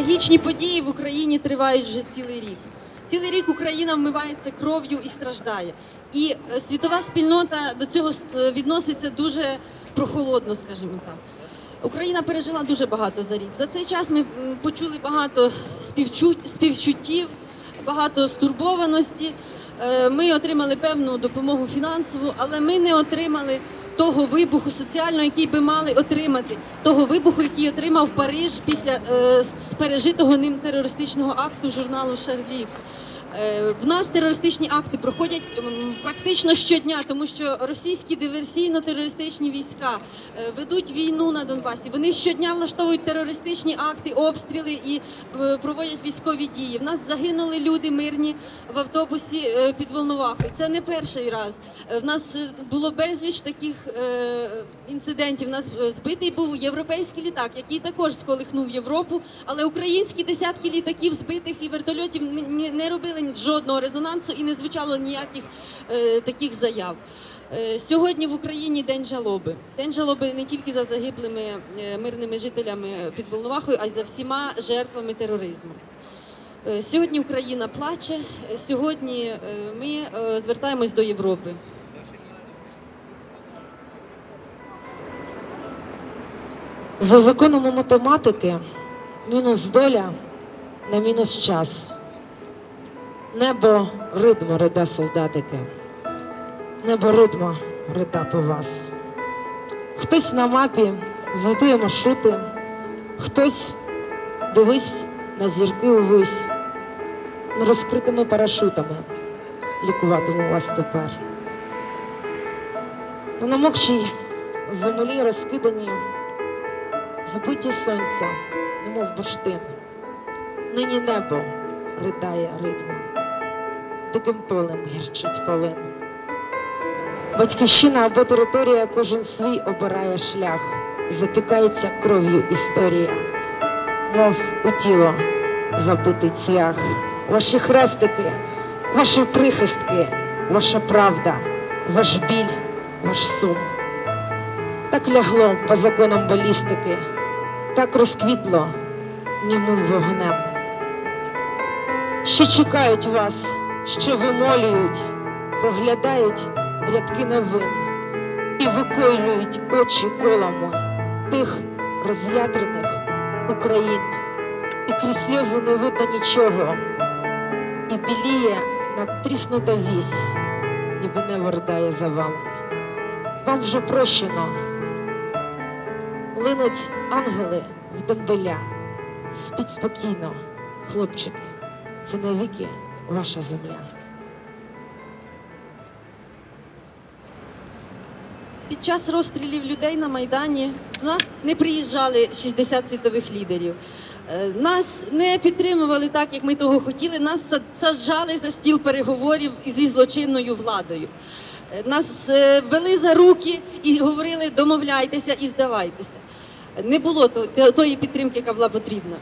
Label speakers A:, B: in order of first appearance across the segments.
A: Трагічні події в Україні тривають вже цілий рік. Цілий рік Україна вмивається кров'ю і страждає. І е, світова спільнота до цього е, відноситься дуже прохолодно, скажімо так. Україна пережила дуже багато за рік. За цей час ми почули багато співчут, співчуттів, багато стурбованості. Е, Ми отримали певну допомогу фінансову, але ми не отримали того вибуху соціального, який би мали отримати, того вибуху, який отримав Париж після е, пережитого ним терористичного акту журналу Шарлі. Е, В нас терористичні акти проходять практично щодня, тому що російські диверсійно-терористичні війська е, ведуть війну на Донбасі. Вони щодня влаштовують терористичні акти, обстріли і е, проводять військові дії. В нас загинули люди мирні в автобусі під Волновахою. Це не перший раз. В нас було безліч таких інцидентів. У нас збитий був європейський літак, який також сколихнув Європу, але українські десятки літаків збитих і вертольотів не робили жодного резонансу і не звучало ніяких е, таких заяв. Е, Сьогодні в Україні день жалоби. День жалоби не тільки за загиблими е, мирними жителями під Волновахою, а й за всіма жертвами тероризму. Е, Сьогодні Україна плаче. Сьогодні ми звертаємось до Європи.
B: За законом математики мінус доля на мінус час. Небо ридмо рида солдатики. Небо ридмо рида по вас. Хтось на мапі звітує маршрути, хтось дивись на зірки увись. Нерозкритими парашутами лікуватиму вас тепер. На намокшій землі розкидані збиті сонця, немов бурштин. Нині небо ридає ритмом, диким полем гірчить полин. Батьківщина або територія, кожен свій обирає шлях, запікається кров'ю історія, мов у тіло забитий цвях. Ваші хрестики, ваші прихистки, ваша правда, ваш біль, ваш сум. Так лягло по законам балістики, так розквітло німим вогнем. Ще чекають вас, що вимолюють, проглядають рядки новин і викойлюють очі колами тих роз'ятрених Україн. І крізь сльози не видно нічого, і біліє надтріснута вісь, ніби не вертає за вами. Вам вже прощено. Линуть ангели в дембеля. Спіть спокійно, хлопчики, це навіки ваша земля.
A: Під час розстрілів людей на Майдані до нас не приїжджали 60 світових лідерів. Е, Нас не підтримували так, як ми того хотіли. Нас са- саджали за стіл переговорів зі злочинною владою. Е, Нас е, вели за руки і говорили домовляйтеся і здавайтеся. Не було тої підтримки, яка була потрібна.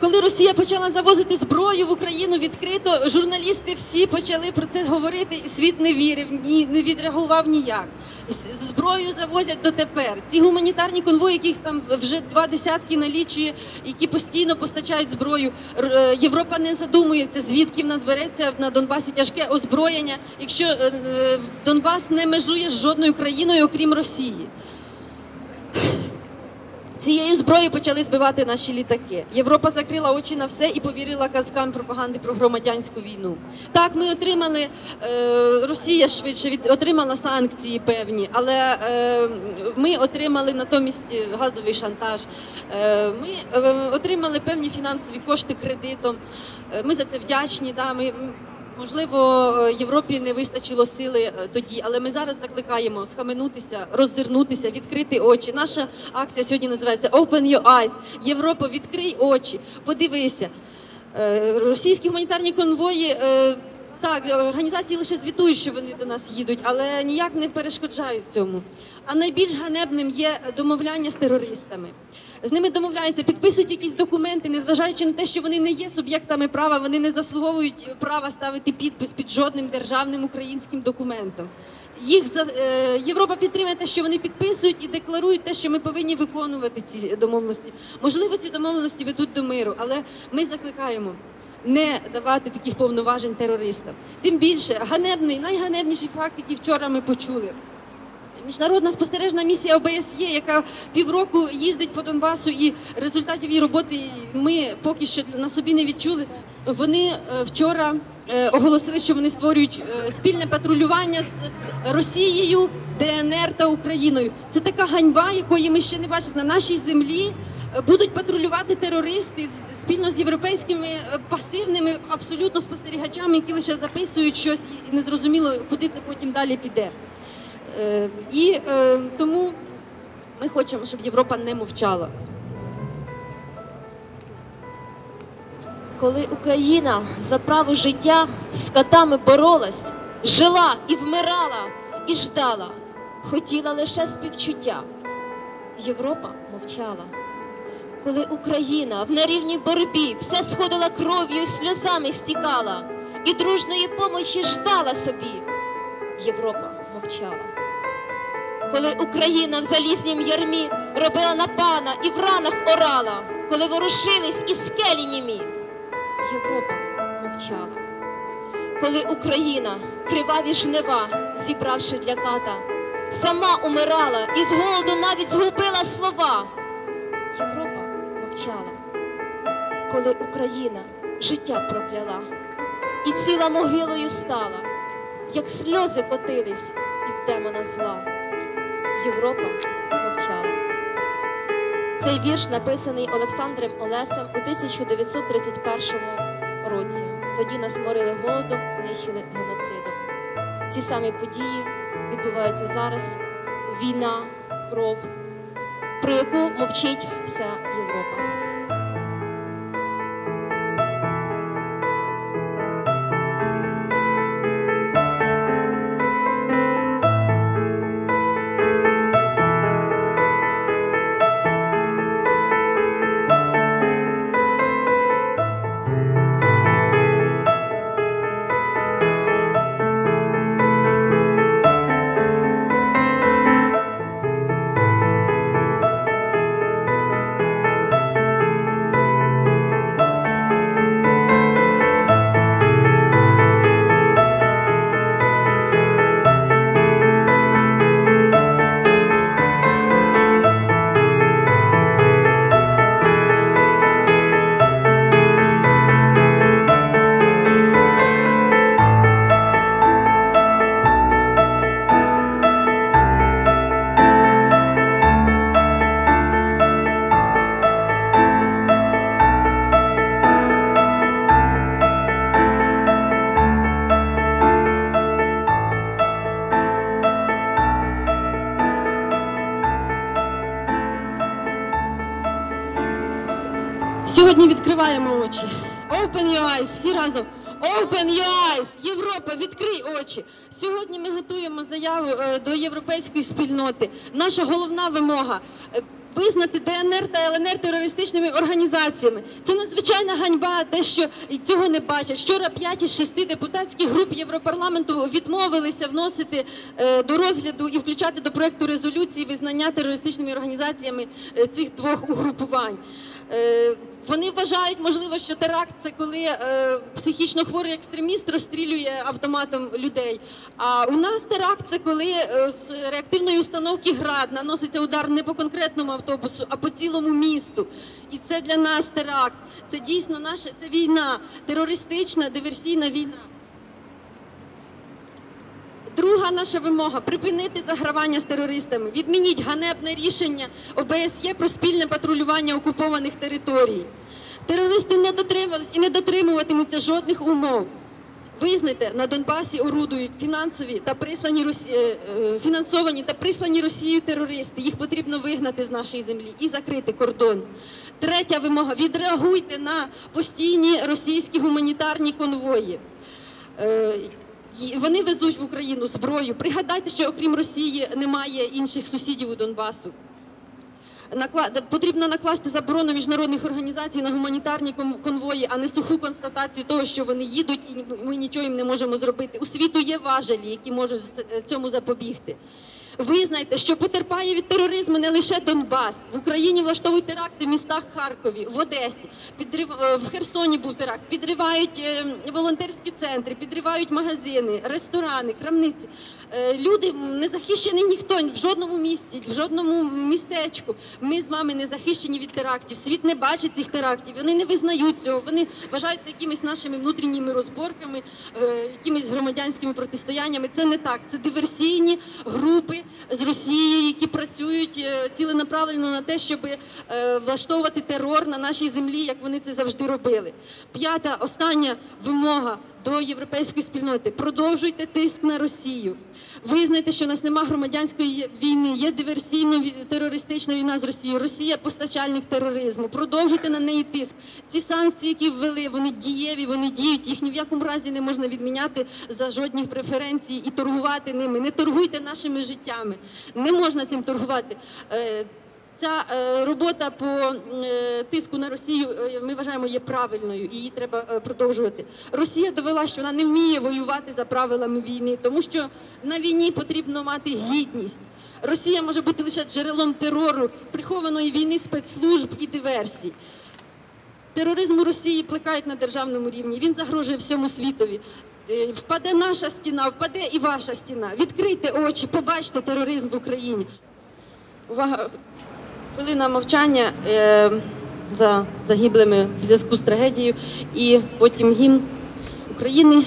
A: Коли Росія почала завозити зброю в Україну відкрито, журналісти всі почали про це говорити, і світ не вірив, ні не відреагував ніяк. Зброю завозять дотепер. Ці гуманітарні конвої, яких там вже два десятки налічує, які постійно постачають зброю. Е, Європа не задумується, звідки в нас береться на Донбасі тяжке озброєння, якщо е, е, Донбас не межує з жодною країною, окрім Росії. Цією зброєю почали збивати наші літаки. Європа закрила очі на все і повірила казкам пропаганди про громадянську війну. Так, ми отримали е, Росія швидше від отримала санкції певні, але е, ми отримали натомість газовий шантаж. Е, ми е, отримали певні фінансові кошти кредитом. Е, ми за це вдячні. Да, ми, Можливо, е, Європі не вистачило сили е, тоді, але ми зараз закликаємо схаменутися, роззирнутися, відкрити очі. Наша акція сьогодні називається Open Your Eyes. Європа, відкрий очі, подивися. Е, Російські гуманітарні конвої Так, організації лише звітують, що вони до нас їдуть, але ніяк не перешкоджають цьому. А найбільш ганебним є домовляння з терористами. З ними домовляються, підписують якісь документи, незважаючи на те, що вони не є суб'єктами права, вони не заслуговують права ставити підпис під жодним державним українським документом. Їх за е, Європа підтримує те, що вони підписують і декларують те, що ми повинні виконувати ці домовленості. Можливо, ці домовленості ведуть до миру, але ми закликаємо не давати таких повноважень терористам. Тим більше ганебний, найганебніший факт, який вчора ми почули. Міжнародна спостережна місія ОБСЄ, яка півроку їздить по Донбасу, і результатів її роботи ми поки що на собі не відчули. Вони е, вчора е, оголосили, що вони створюють е, спільне патрулювання з Росією, ДНР та Україною. Це така ганьба, якої ми ще не бачили на нашій землі. Будуть патрулювати терористи з- спільно з європейськими е, пасивними абсолютно спостерігачами, які лише записують щось і незрозуміло, куди це потім далі піде. Е, І е, тому ми хочемо, щоб Європа не мовчала.
C: Коли Україна за право життя з катами боролась, жила і вмирала, і ждала, хотіла лише співчуття. Європа мовчала. Коли Україна в нерівній боротьбі все сходила кров'ю і сльозами стікала, і дружної помочі ждала собі, Європа мовчала. Коли Україна в залізнім ярмі робила на пана і в ранах орала, коли ворушились і скелі німі, Європа мовчала. Коли Україна, криваві жнива, зібравши для ката, сама умирала і з голоду навіть згубила слова. Європа мовчала. Коли Україна життя прокляла і ціла могилою стала, як сльози котились і в демона зла. Європа мовчала. Цей вірш написаний Олександром Олесем у 1931 році. Тоді нас морили голодом, нищили геноцидом. Ці самі події відбуваються зараз. Війна, кров, про яку мовчить вся Європа.
A: Сьогодні відкриваємо очі. Open your eyes, всі разом. Open your eyes! Європа, відкрий очі. Сьогодні ми готуємо заяву е, до європейської спільноти. Наша головна вимога. е, Визнати ДНР та ЛНР терористичними організаціями це надзвичайна ганьба, те, що цього не бачать. Вчора 5 із 6 депутатських груп Європарламенту відмовилися вносити е, до розгляду і включати до проекту резолюції визнання терористичними організаціями цих двох угрупувань. Е, Вони вважають, можливо, що теракт це коли е, психічно хворий екстреміст розстрілює автоматом людей. А у нас теракт це коли е, з реактивної установки град наноситься удар не по конкретному автобусу, а по цілому місту. І це для нас теракт. Це дійсно наша це війна, терористична диверсійна війна. Друга наша вимога припинити загравання з терористами. Відмініть ганебне рішення ОБСЄ про спільне патрулювання окупованих територій. Терористи не дотримувались і не дотримуватимуться жодних умов. Визнайте, на Донбасі орудують фінансові та прислані Росі... е, е, фінансовані та прислані Росією терористи. Їх потрібно вигнати з нашої землі і закрити кордон. Третя вимога: відреагуйте на постійні російські гуманітарні конвої. Вони везуть в Україну зброю. Пригадайте, що окрім Росії немає інших сусідів у Донбасу. Потрібно накласти заборону міжнародних організацій на гуманітарні кон- конвої, а не суху констатацію того, що вони їдуть, і ми нічого їм не можемо зробити. У світу є важелі, які можуть цьому запобігти. Визнайте, що потерпає від тероризму не лише Донбас. В Україні влаштовують теракти в містах Харкові, в Одесі, підрив... е, в Херсоні був теракт, підривають е, волонтерські центри, підривають магазини, ресторани, крамниці. Е, Люди не захищені ніхто в жодному місті, в жодному містечку. Ми з вами не захищені від терактів. Світ не бачить цих терактів. Вони не визнають цього. Вони вважаються якимись нашими внутрішніми розборками, якимись громадянськими протистояннями. Це не так. Це диверсійні групи з Росії, які працюють е, ціленаправлено на те, щоб е, влаштовувати терор на нашій землі, як вони це завжди робили. П'ята остання вимога до європейської спільноти: продовжуйте тиск на Росію. Визнайте, що у нас нема громадянської війни, є диверсійно-терористична війна з Росією. Росія постачальник тероризму. Продовжуйте на неї тиск. Ці санкції, які ввели, вони дієві, вони діють. Їх ні в якому разі не можна відміняти за жодні преференції і торгувати ними. Не торгуйте нашими життями. Не можна цим торгувати. Ця е, робота по е, тиску на Росію е, ми вважаємо є правильною і її треба продовжувати. Росія довела, що вона не вміє воювати за правилами війни, тому що на війні потрібно мати гідність. Росія може бути лише джерелом терору, прихованої війни спецслужб і диверсій. Тероризм у Росії плекають на державному рівні. Він загрожує всьому світові. Впаде наша стіна, впаде і ваша стіна. Відкрийте очі, побачте тероризм в Україні. Увага! Хвилина мовчання е, за загиблими в зв'язку з трагедією, і потім гімн України.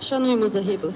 A: Вшануємо загиблих.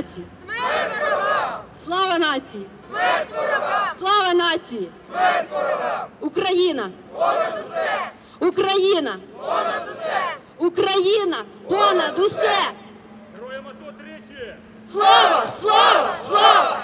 A: нації! Смерть ворогам! Слава нації! Смерть ворогам! Слава нації! Смерть ворогам! Україна! Понад усе! Україна! Понад усе! Україна! Понад усе!
D: Героям тричі! Слава! Слава!
A: Слава!